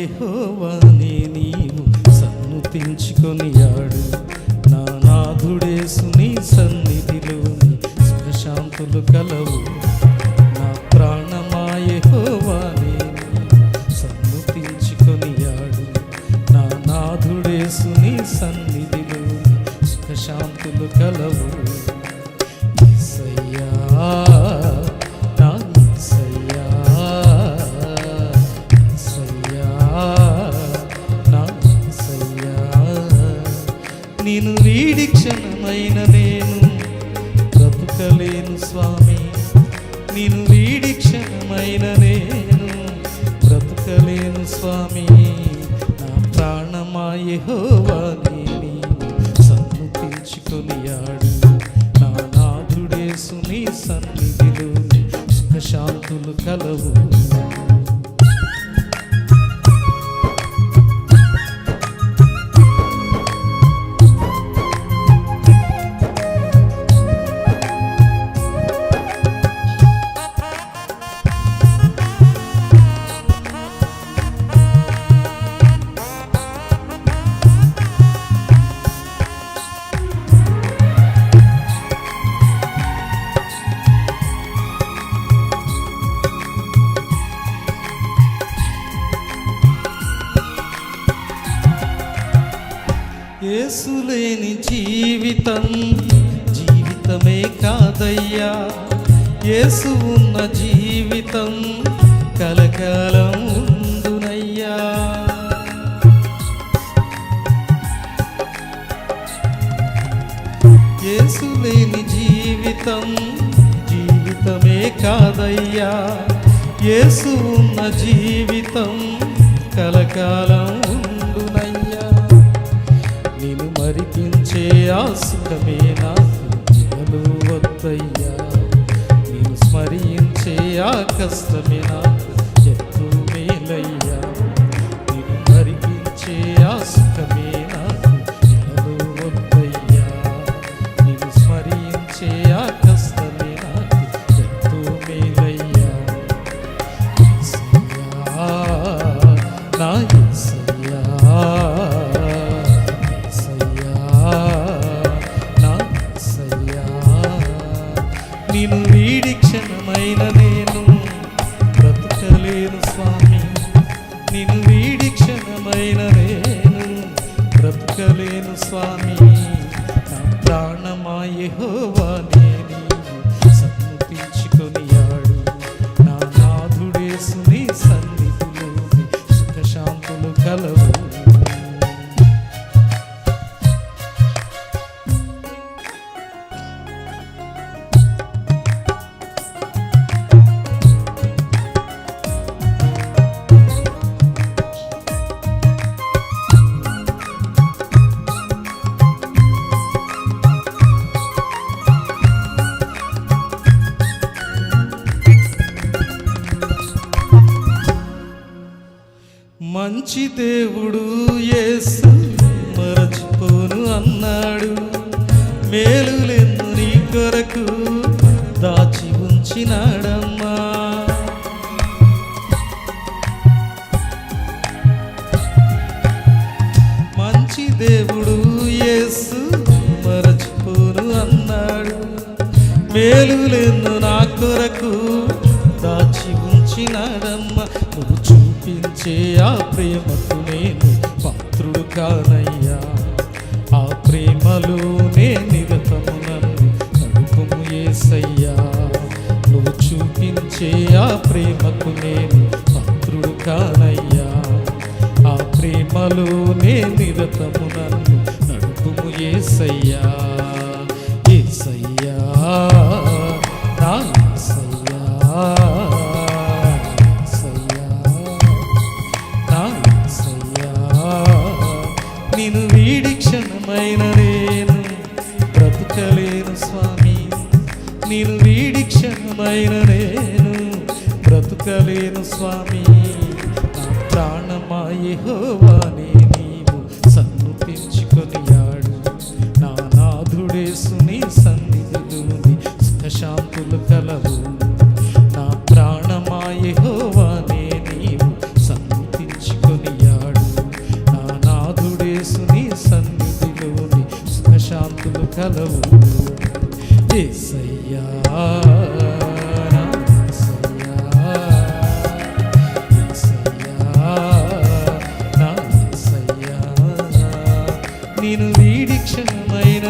యహోవాని నీవు సన్నుతించుకొని ఆడు. నా నాథుడేసు నీ సన్నిధిలో సుఖశాంతులు కలవు. నా ప్రాణమా యహోవాని సన్నుతించుకొని ఆడు. నా నాథుడేసు సుని సన్నిధిలో సుఖశాంతులు కలవు. నేను వీడి క్షణమైన నేను బ్రతుకలేను స్వామి. నేను వీడి క్షణమైన నేను బ్రతుకలేను స్వామి. నా ప్రాణమా యెహోవాని సన్నుతించుకొనియాడు నా నాథుడేసు నీ సన్నిధిలో సుఖశాంతులు కలవు. ఏసులేని జీవితం జీవితమే కాదయ్యా. ఏసు ఉన్న జీవితం కలకాలం ఉండునయ్యా యేసులేని జీవితం జీవితమే కాదయ్యా. ఏసు ఉన్న జీవితం కలకాలం మరిపించే ఆసుకమే నాకు. వద్దయ్యా నేను స్మరించే ఆ కష్టమే మంచి దేవుడు యేసు మరచిపోను అన్నాడు. మేలులెన్ను నీ కొరకు దాచి ఉంచినాడమ్మా. మంచి దేవుడు యేసు మరచిపోను అన్నాడు. మేలులెన్ను నా కొరకు దాచి ఉంచినాడమ్మ. నువ్వు చూపించే ఆ ప్రేమకు నేను పాత్రుడు కానయ్యా. ఆ ప్రేమలోనే నిరతము నన్ను నడుపుము ఏసయ్యా. నువ్వు చూపించే ఆ ప్రేమకు నేను పాత్రుడు కానయ్యా. ఆ ప్రేమలోనే నిరతము నన్ను నడుపుము ఏసయ్యా. ఏసయ్యా. నేను వీడి క్షణమైన నేను బ్రతుకలేను స్వామి. నేను వీడి క్షణమైన నేను బ్రతుకలేను స్వామి. నా ప్రాణమా యెహోవానే నీవు నా నాథుడేసు నీ సన్నిధిలోని సుఖశాంతులు కలవు. నా ప్రాణమా కలవు. ఏసయ్యా నేను వీడి క్షణమైన